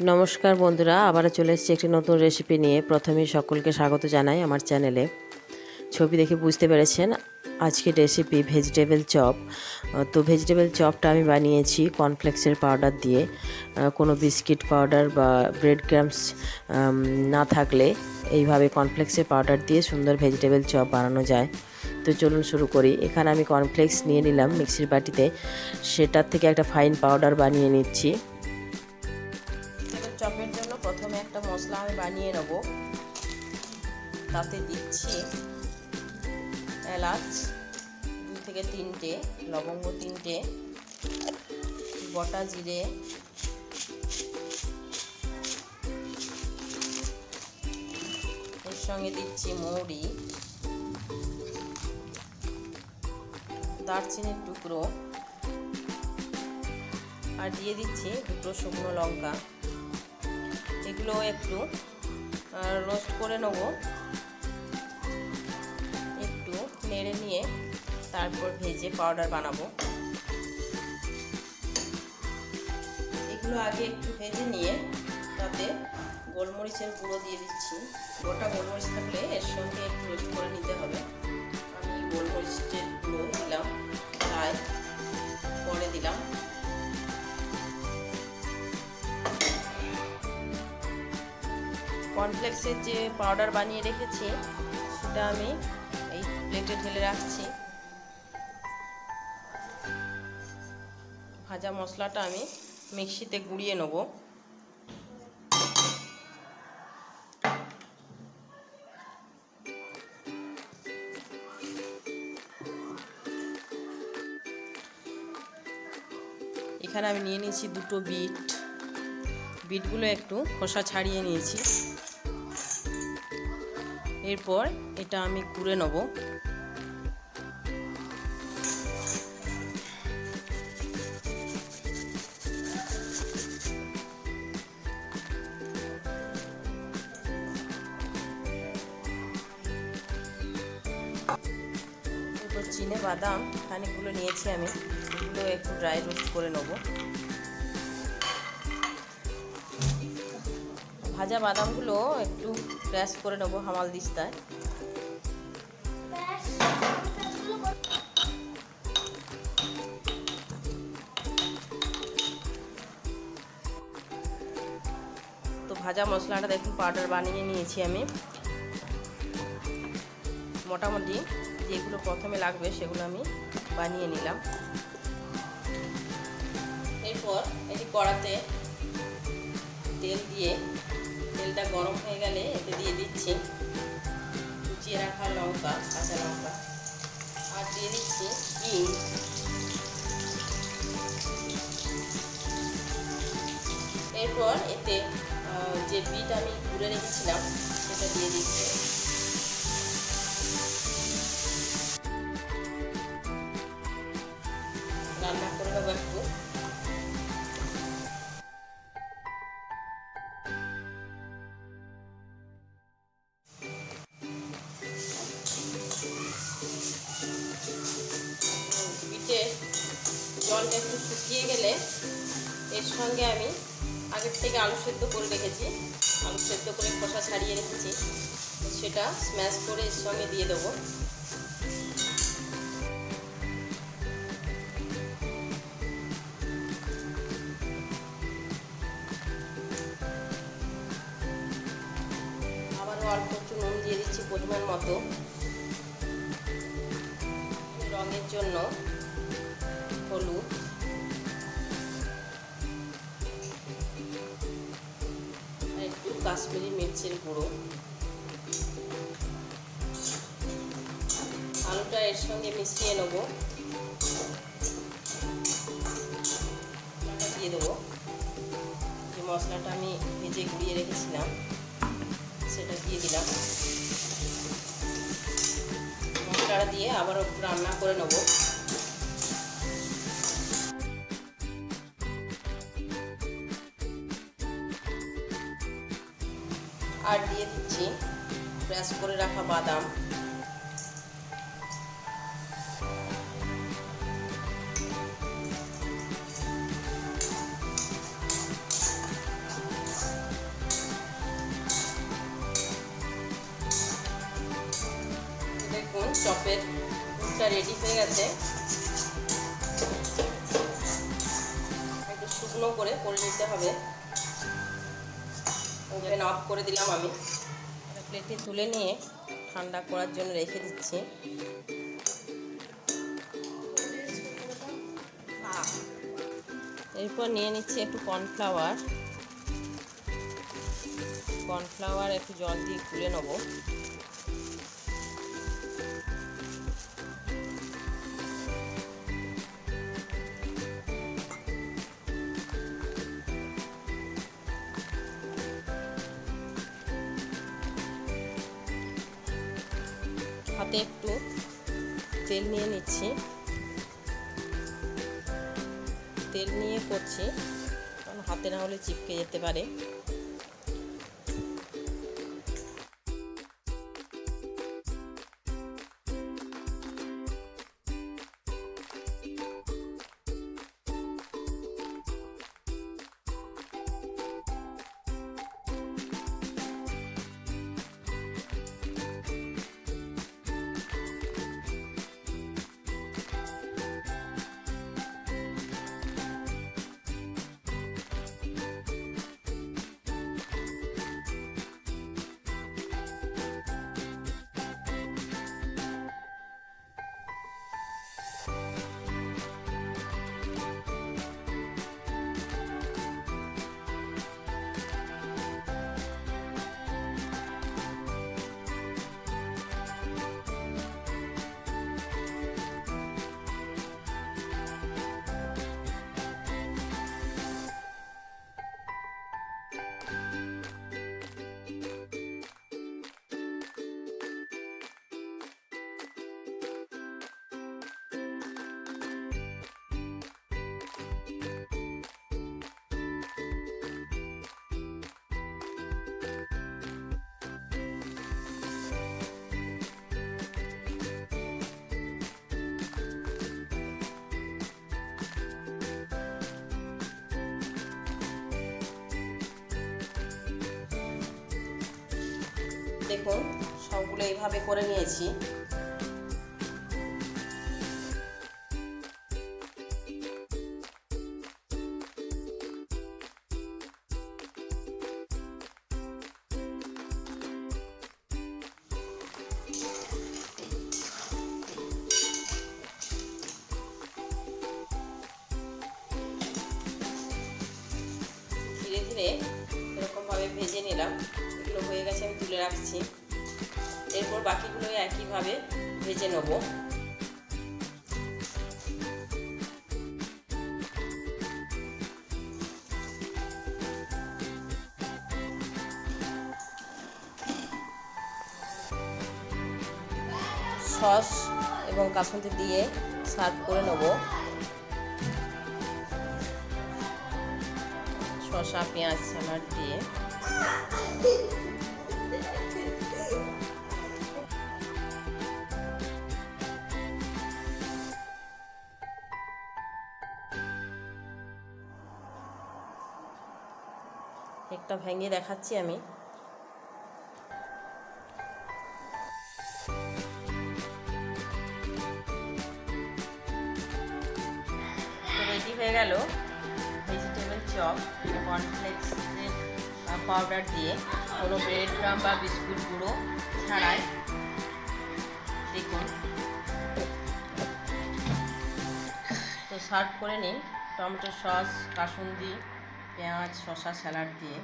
নমস্কার বন্ধুরা, আবারও চলে এসেছি একটি নতুন রেসিপি নিয়ে। প্রথমেই সকলকে স্বাগত জানাই আমার চ্যানেলে ছবি দেখে বুঝতে পেরেছেন আজকের রেসিপি ভেজিটেবল চপ তো ভেজিটেবল চপটা আমি বানিয়েছি কর্নফ্লেক্সের পাউডার দিয়ে। কোনো বিস্কিট পাউডার বা ব্রেড ক্রামস না থাকলে এইভাবে কর্নফ্লেক্সের পাউডার দিয়ে সুন্দর ভেজিটেবল চপ বানানো যায়। তো চলুন শুরু করি। এখানে আমি কর্নফ্লেক্স নিয়ে নিলাম মিক্সির বাটিতে। সেটার থেকে একটা ফাইন পাউডার বানিয়ে নিচ্ছি। তাতে দিচ্ছি এলাচ, দু থেকে তিনটে, লবঙ্গ তিনটে, গোটা জিরে, এর সঙ্গে দিচ্ছি মৌরি, দারচিনির টুকরো, আর দিয়ে দিচ্ছি দুটো শুকনো লঙ্কা। এগুলো একটু রোস্ট করে নেব। নেড়ে নিয়ে তারপর ভেজে পাউডার বানাবো। এগুলো আগে একটু ভেজে নিয়ে তাতে গোলমরিচের গুঁড়ো দিয়ে দিচ্ছি। গোটা গোলমরিচ থাকলে এর সঙ্গে একটু রোস্ট করে নিতে হবে। আমি গোলমরিচের গুঁড়ো দিলাম তাই পরে দিলাম। কর্নফ্লেক্সের যে পাউডার বানিয়ে রেখেছি, সেটা আমি প্লেটে ঢেলে রাখছি। ভাজা মশলাটা আমি মিক্সিতে গুঁড়িয়ে নেব। এখানে আমি নিয়ে নিয়েছি দুটো বিট। বিটগুলো একটু খোসা ছাড়িয়ে নিয়েছি। এরপর এটা আমি কুড়ে নেব। চিনে বাদাম খানিকগুলো নিয়েছি আমি। এগুলো একটু ড্রাই রোস্ট করে নেব। ভাজা বাদামগুলো একটু ক্র্যাশ করে নেব হামাল দিস্তায়। তো ভাজা মশলাটা দেখুন পাউডার বানিয়ে নিয়েছি আমি। মোটামুটি যেগুলো প্রথমে লাগবে সেগুলো আমি বানিয়ে নিলাম। এরপর এটি কড়াতে তেল দিয়ে, তেলটা গরম হয়ে গেলে এতে দিয়ে দিচ্ছি কুচিয়ে রাখা লঙ্কা, কাঁচা লঙ্কা। আর দিয়ে দিচ্ছি হিং। এরপর এতে যে বিট আমি ঘুরে রেখেছিলাম, সেটা দিয়ে দিচ্ছি। সঙ্গে আমি আগের থেকে আলু সেদ্ধ করে রেখেছি। আলু সেদ্ধ করে খোসা ছাড়িয়ে রেখেছি। সেটা স্ম্যাশ করে এর সঙ্গে দিয়ে দেবো। আবারও অল্প একটু নুন দিয়ে দিচ্ছি পরিমাণ মতো। রঙের জন্য হলুদ। কাশ্মীরি মির্চের গুঁড়ো। আলুটা এর সঙ্গে মিশিয়ে নেব। দিয়ে দেবো। যে মশলাটা আমি ভেজে গুঁড়িয়ে রেখেছিলাম, সেটা দিয়ে দিলাম। মশলাটা দিয়ে আবার একটু রান্না করে নেব। আর দিয়ে দিচ্ছি। প্রেস করে রাখা বাদাম। দেখুন, চপের দুধটা রেডি হয়ে গেছে। একটু শুকনো করে করে নিতে হবে। ওভেন অফ করে দিলাম আমি। প্লেটে তুলে নিয়ে ঠান্ডা করার জন্য রেখে দিচ্ছি। এরপর নিয়ে নিচ্ছি একটু কর্নফ্লাওয়ার কর্নফ্লাওয়ার একটু জল দিয়ে গুলে নেব। হাতে একটু তেল নিয়ে নিচ্ছি। তেল নিয়ে করছি, কারণ হাতে না হলে চিপকে যেতে পারে। দেখুন সবগুলো এইভাবে করে নিয়েছি। ধীরে ধীরে এরকমভাবে ভেজে নিলাম। হয়ে গেছে, আমি তুলে রাখছি। এরপর বাকিগুলো একইভাবে ভেজে নেব। সস এবং কাসুন্দি দিয়ে সার্ভ করে নেব। শসা, পেঁয়াজ স্যালাড দিয়ে। একটা ভেঙে দেখাচ্ছি আমি। রেডি হয়ে গেল ভেজিটেবল চপ কর্নফ্লেক্সের পাউডার দিয়ে। কোনো ব্রেড ক্রাম বা বিস্কুট গুঁড়ো ছাড়াই দেখুন। তো সার্ভ করে নিন। টমেটো সস কাসুন্দি পেঁয়াজ শসা স্যালাড দিয়ে।